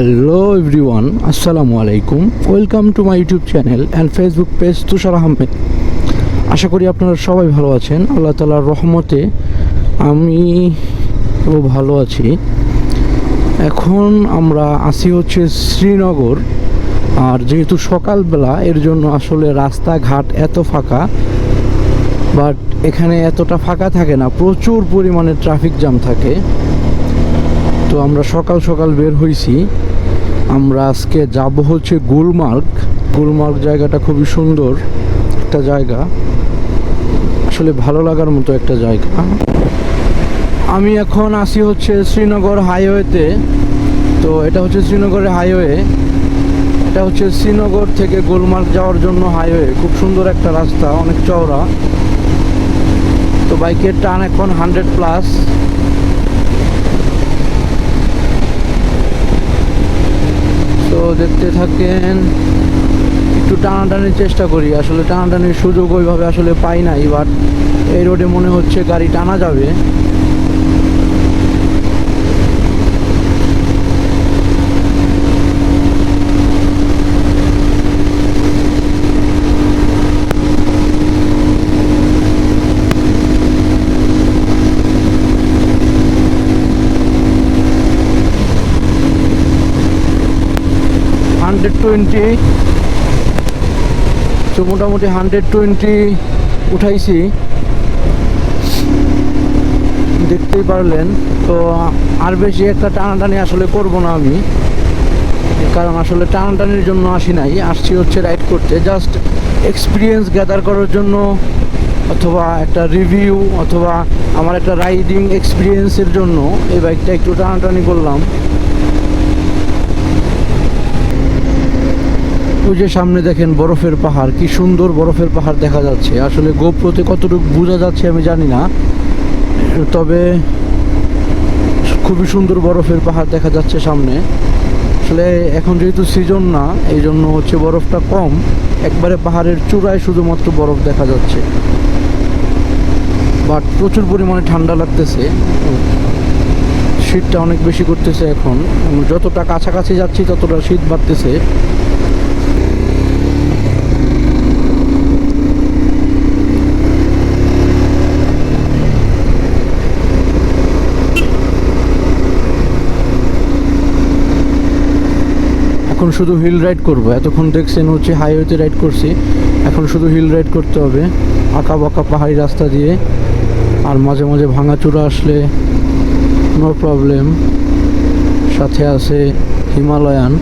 Hello everyone আসসালামু আলাইকুম welcome to my YouTube channel and Facebook page Tushar Ahmed আশা করি আপনারা সবাই ভালো আছেন। আল্লাহ তালার রহমতে আমি ও ভালো আছি। এখন আমরা আসি হচ্ছে শ্রীনগর। আর যেহেতু সকালবেলা, এর জন্য আসলে রাস্তাঘাট এত ফাঁকা, বাট এখানে এতটা ফাঁকা থাকে না, প্রচুর পরিমাণে ট্রাফিক জ্যাম থাকে। তো আমরা সকাল সকাল বের হয়েছি আমরা আজকে যাব হচ্ছে গুলমার্গ। গুলমার্গ জায়গাটা খুবই সুন্দর একটা জায়গা। আসলে ভালো লাগার মতো একটা জায়গা। আমি এখন আসি হচ্ছে শ্রীনগর হাইওয়েতে। তো এটা হচ্ছে শ্রীনগরের হাইওয়ে। এটা হচ্ছে শ্রীনগর থেকে গুলমার্গ যাওয়ার জন্য হাইওয়ে। খুব সুন্দর একটা রাস্তা, অনেক চওড়া। তো বাইকের টান এখন হান্ড্রেড প্লাস দেখতে থাকেন। একটু টানাটানির চেষ্টা করি। আসলে টানাটানির সুযোগ ওইভাবে আসলে পাই নাই বাট এই রোডে মনে হচ্ছে গাড়ি টানা যাবে। Hundred twenty. তো মোটামুটি হান্ড্রেড টোয়েন্টি উঠাইছি। দেখতেই পারলেন। তো আর বেশি একটা টানাটানি আসলে করব না আমি। কারণ আসলে টানাটানির জন্য আসি নাই। আসছি হচ্ছে রাইড করতে। জাস্ট এক্সপিরিয়েন্স গ্যাদার করার জন্য অথবা একটা রিভিউ অথবা আমার একটা রাইডিং এক্সপিরিয়েন্সের জন্য এই বাইকটা একটু টানাটানি করলাম। ওই যে সামনে দেখেন বরফের পাহাড়, কি সুন্দর বরফের পাহাড় দেখা যাচ্ছে। আসলে গোপ্রতে কতটুকু বোঝা যাচ্ছে আমি জানি না, তবে খুবই সুন্দর বরফের পাহাড় দেখা যাচ্ছে সামনে। আসলে এখন যেহেতু সিজন না এই জন্য হচ্ছে বরফটা কম। একবারে পাহাড়ের চূড়ায় শুধুমাত্র বরফ দেখা যাচ্ছে। বাট প্রচুর পরিমাণে ঠান্ডা লাগতেছে। শীতটা অনেক বেশি করতেছে এখন। যতটা কাছাকাছি যাচ্ছি, ততটা শীত বাড়তেছে। এখন শুধু হিল রাইড করব। এতক্ষণ দেখছেন হচ্ছে হাইওয়েতে রাইড করছি। এখন শুধু হিল রাইড করতে হবে। আঁকা বাঁকা পাহাড়ি রাস্তা দিয়ে। আর মাঝে মাঝে ভাঙাচূড়া আসলে নো প্রবলেম সাথে আছে Himalayan.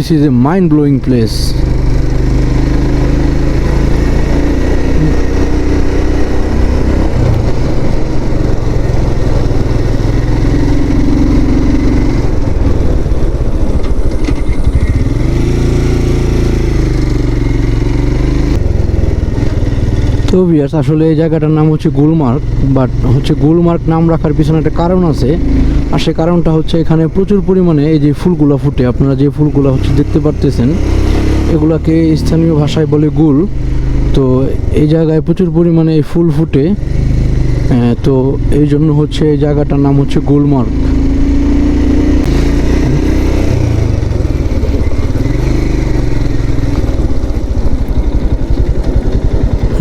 This is a mind blowing place. তো আসলে এই জায়গাটার নাম হচ্ছে গুলমার্গ বাট হচ্ছে গুলমার্গ নাম রাখার পিছনে একটা কারণ আছে। আর সে কারণটা হচ্ছে এখানে প্রচুর পরিমাণে এই যে ফুলগুলো ফুটে, আপনারা যে ফুলগুলো হচ্ছে দেখতে পারতেছেন, এগুলাকে স্থানীয় ভাষায় বলে গুল। তো এই জায়গায় প্রচুর পরিমাণে এই ফুল ফুটে তো এই জন্য হচ্ছে এই জায়গাটার নাম হচ্ছে গুলমার্গ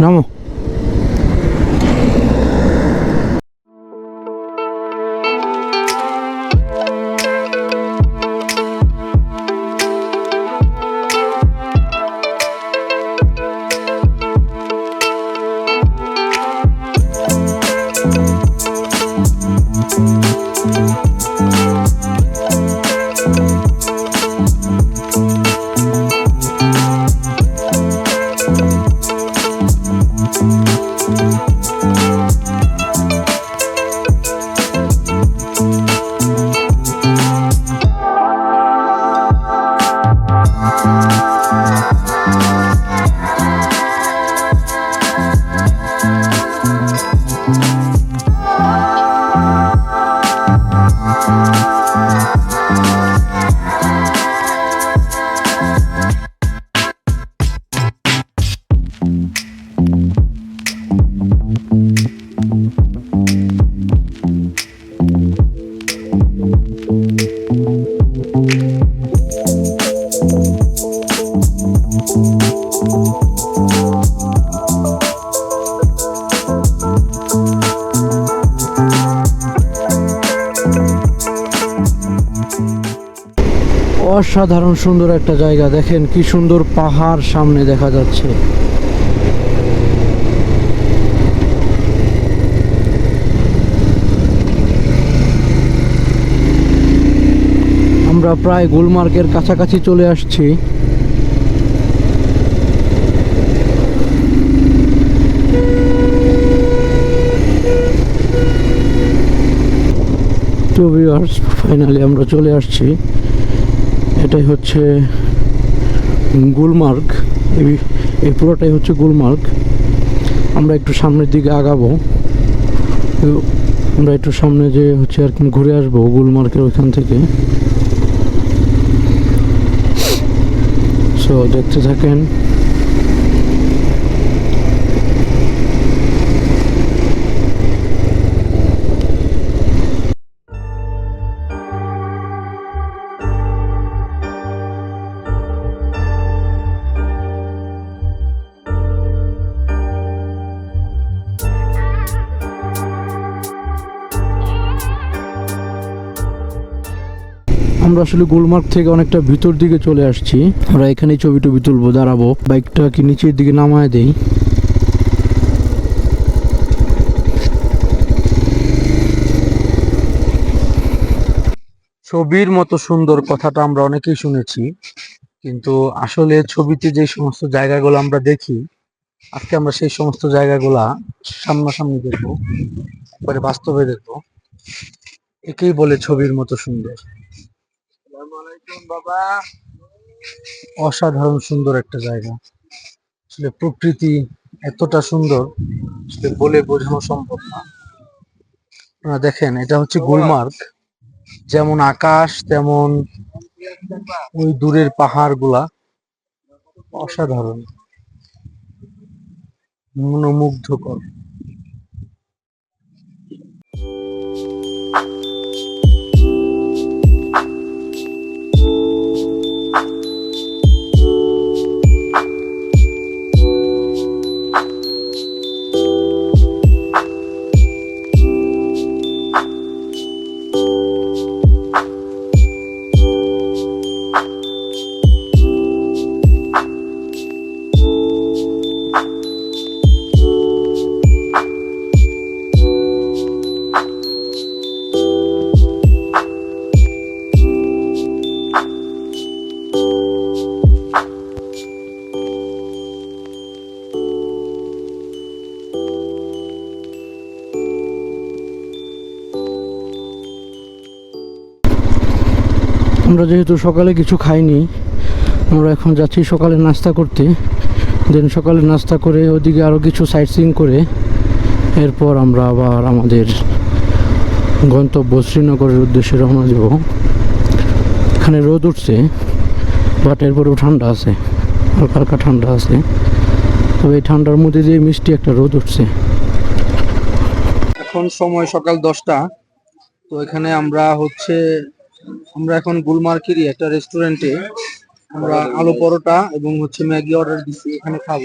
নামো। অসাধারণ সুন্দর একটা জায়গা। দেখেন কি সুন্দর পাহাড় সামনে দেখা যাচ্ছে। আমরা প্রায় গুলমার্গের কাছাকাছি চলে আসছি। টু ফাইনালি আমরা চলে আসছি। এটাই হচ্ছে গুলমার্গ। এই পুরোটাই হচ্ছে গুলমার্গ। আমরা একটু সামনের দিকে আগাবো। আমরা একটু সামনে যে হচ্ছে আর কি ঘুরে আসব গুলমার্গের ওইখান থেকে। সো দেখতে থাকেন। আমরা আসলে গুলমার্গ থেকে অনেকটা ভিতর দিকে চলে আসছি। আমরা এখানেই ছবি টবি তুলবো, দাঁড়াবো বাইকটা কি নিচের দিকে নামায় দেই। ছবির মতো সুন্দর কথাটা আমরা অনেকেই শুনেছি, কিন্তু আসলে ছবিতে যে সমস্ত জায়গাগুলো আমরা দেখি, আজকে আমরা সেই সমস্ত জায়গাগুলা সামনাসামনি দেখব, একবারে বাস্তবে দেখব। একেই বলে ছবির মতো সুন্দর। বাবা। অসাধারণ সুন্দর একটা জায়গা। আসলে প্রকৃতি এতটা সুন্দর আসলে বলে বোঝানো সম্ভব না। আপনারা দেখেন এটা হচ্ছে গুলমার্গ। যেমন আকাশ তেমন ওই দূরের পাহাড়গুলা অসাধারণ। মনোমুগ্ধকর। আমরা যেহেতু সকালে কিছু খাইনি, আমরা এখন যাচ্ছি সকালে নাস্তা করতে। দেন সকালে নাস্তা করে ওদিকে আরও কিছু সাইট সিং করে, এরপর আমরা আবার আমাদের গন্তব্য শ্রীনগরের উদ্দেশ্যে রওনা দেব। এখানে রোদ উঠছে বাট এরপরেও ঠান্ডা আছে হালকা হালকা ঠান্ডা আছে। তবে এই ঠান্ডার মধ্যে দিয়ে মিষ্টি একটা রোদ উঠছে। এখন সময় সকাল দশটা, তো এখানে আমরা হচ্ছে আমরা এখন গুলমার্কেরই একটা রেস্টুরেন্টে আমরা আলু পরোটা এবং হচ্ছে ম্যাগি অর্ডার দিচ্ছি এখানে খাব।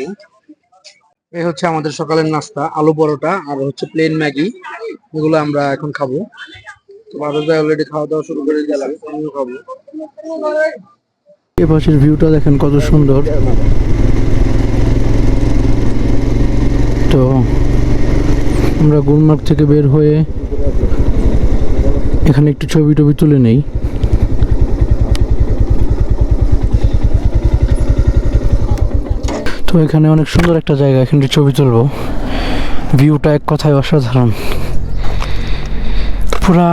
এই হচ্ছে আমাদের সকালের নাস্তা, আলু পরোটা আর হচ্ছে প্লেন ম্যাগি, এগুলো আমরা এখন খাব। অলরেডি খাওয়া দাওয়া শুরু করে খাব। দেখেন কত সুন্দর। তো আমরা গুলমার্গ থেকে বের হয়ে এখানে একটু ছবি টবি তুলে নেই। তো এখানে অনেক সুন্দর একটা জায়গা, এখানে একটু ছবি তুলবো। ভিউটা এক কথায় অসাধারণ। পুরা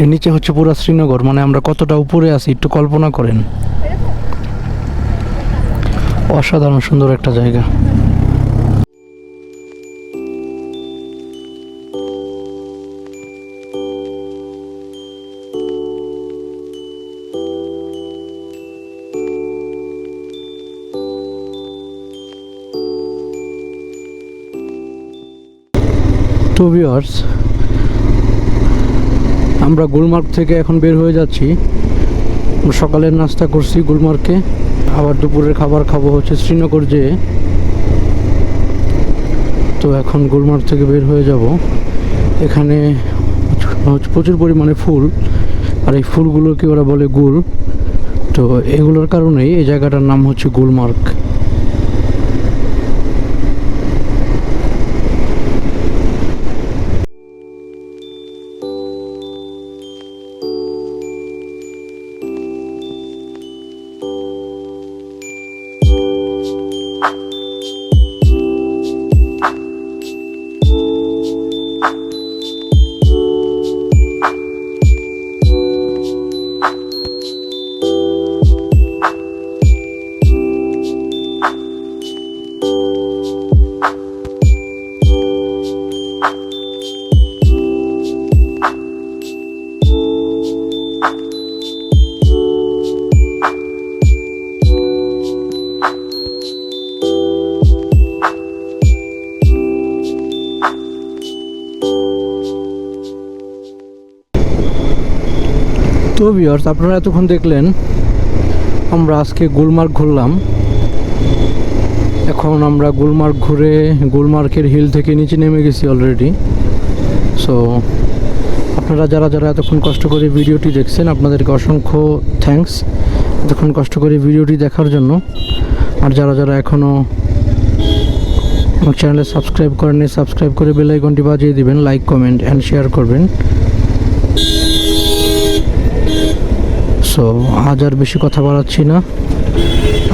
এর নিচে হচ্ছে পুরা শ্রীনগর মানে আমরা কতটা উপরে আছি একটু কল্পনা করেন। অসাধারণ সুন্দর একটা জায়গা। টু ভিওয়ার্স আমরা গুলমার্গ থেকে এখন বের হয়ে যাচ্ছি। সকালের নাস্তা করছি গুলমার্গে। আবার দুপুরের খাবার খাব হচ্ছে শ্রীনগর যেয়ে। তো এখন গুলমার্গ থেকে বের হয়ে যাব। এখানে প্রচুর পরিমাণে ফুল। আর এই ফুলগুলোকে ওরা বলে গুল। তো এগুলোর কারণেই এই জায়গাটার নাম হচ্ছে গুলমার্গ। তো ভিউয়ার্স আপনারা এতক্ষণ দেখলেন, আমরা আজকে গুলমার্গ ঘুরলাম। এখন আমরা গুলমার্গ ঘুরে গুলমার্গের হিল থেকে নিচে নেমে গেছি অলরেডি সো আপনারা যারা যারা এতক্ষণ কষ্ট করে ভিডিওটি দেখছেন, আপনাদেরকে অসংখ্য থ্যাঙ্কস এতক্ষণ কষ্ট করে ভিডিওটি দেখার জন্য। আর যারা যারা এখনও আমার চ্যানেলে সাবস্ক্রাইব করেননি সাবস্ক্রাইব করে বেল আইকনটি বাজিয়ে দিবেন লাইক কমেন্ট অ্যান্ড শেয়ার করবেন। সো আজ আর বেশি কথা বাড়াচ্ছি না।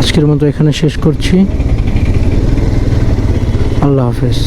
আজকের মতো এখানে শেষ করছি। আল্লাহ হাফেজ।